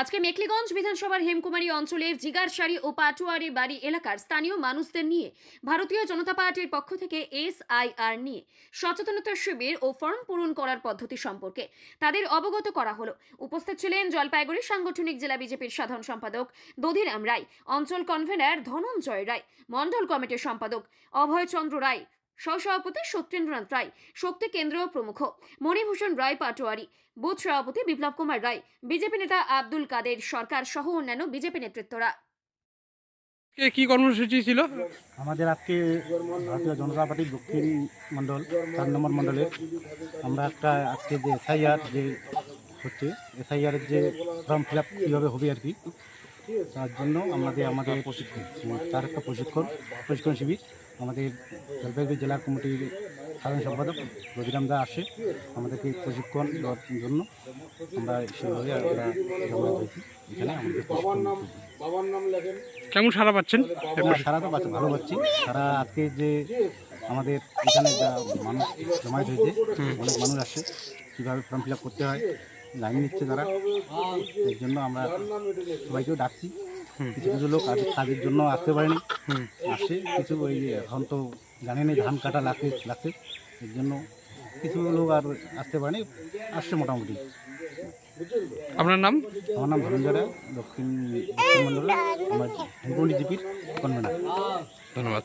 আজকে মেখলিগঞ্জ বিধানসভার হেমকুমারী অঞ্চলের জিগারসারি ও পাটুয়ারি বাড়ি এলাকার স্থানীয় মানুষদের নিয়ে ভারতীয় জনতা পার্টির পক্ষ থেকে এসআইআর নিয়ে সচেতনতা শিবির ও ফর্ম পূরণ করার পদ্ধতি সম্পর্কে তাদের অবগত করা হলো। উপস্থিত ছিলেন জলপাইগুড়ি সাংগঠনিক জেলা বিজেপির সাধারণ সম্পাদক দধিরাম রায়, অঞ্চল কনভেনার ধনঞ্জয় রায়, মণ্ডল কমিটির সম্পাদক অভয়চন্দ্র রায় সহসভাপতি সত্যেন্দ্রনাথ রায় শক্তি কেন্দ্র প্রমুখ মণিভূষণ রায় পাটোয়ারি বুথ সভাপতি বিপ্লব কুমার রায় বিজেপি নেতা আব্দুল কাদের সরকার সহ অন্যান্য বিজেপি নেতৃত্বরা। কে কি কর্মসূচি ছিল? আমাদের আজকে ভারতীয় জনতা পার্টির দক্ষিণ মণ্ডল চার নম্বর মণ্ডলের আমরা একটা আজকে যে এসআইআর যে হচ্ছে এসআইআরের যে ফর্ম ফিল আপ কীভাবে হবে আর কি তার জন্য আমাদের আমাদের প্রশিক্ষণ তার একটা প্রশিক্ষণ প্রশিক্ষণ শিবির। আমাদের জলপাইগুড়ি জেলা কমিটির সাধারণ সম্পাদক রবিরাম দা আসে আমাদেরকে প্রশিক্ষণ দেওয়ার জন্য। আমরা সেভাবে আমরা জমা হয়েছি এখানে আমাদের কেমন সারা পাচ্ছেন? আমরা সারা তো পাচ্ছি ভালো পাচ্ছি। সারা আজকে যে আমাদের এখানে যা মানুষ জমায়েত হয়েছে অনেক মানুষ আসে কীভাবে ফর্ম ফিল আপ করতে হয় লাইন নিচ্ছে তারা। এর জন্য আমরা সবাইকেও ডাকছি। কিছু কিছু লোক কাজের জন্য আসতে পারেনি। আসে কিছু ওই এখন তো জানেনি ধান কাটা লাগছে লাগছে। এর জন্য কিছু লোক আর আসতে পারেনি আসছে মোটামুটি। আপনার নাম? আমার নাম ধনঞ্জয় দক্ষিণ দক্ষিণ মন্ডল আমার হিঙ্গুলি জিপির কনভেনার। ধন্যবাদ।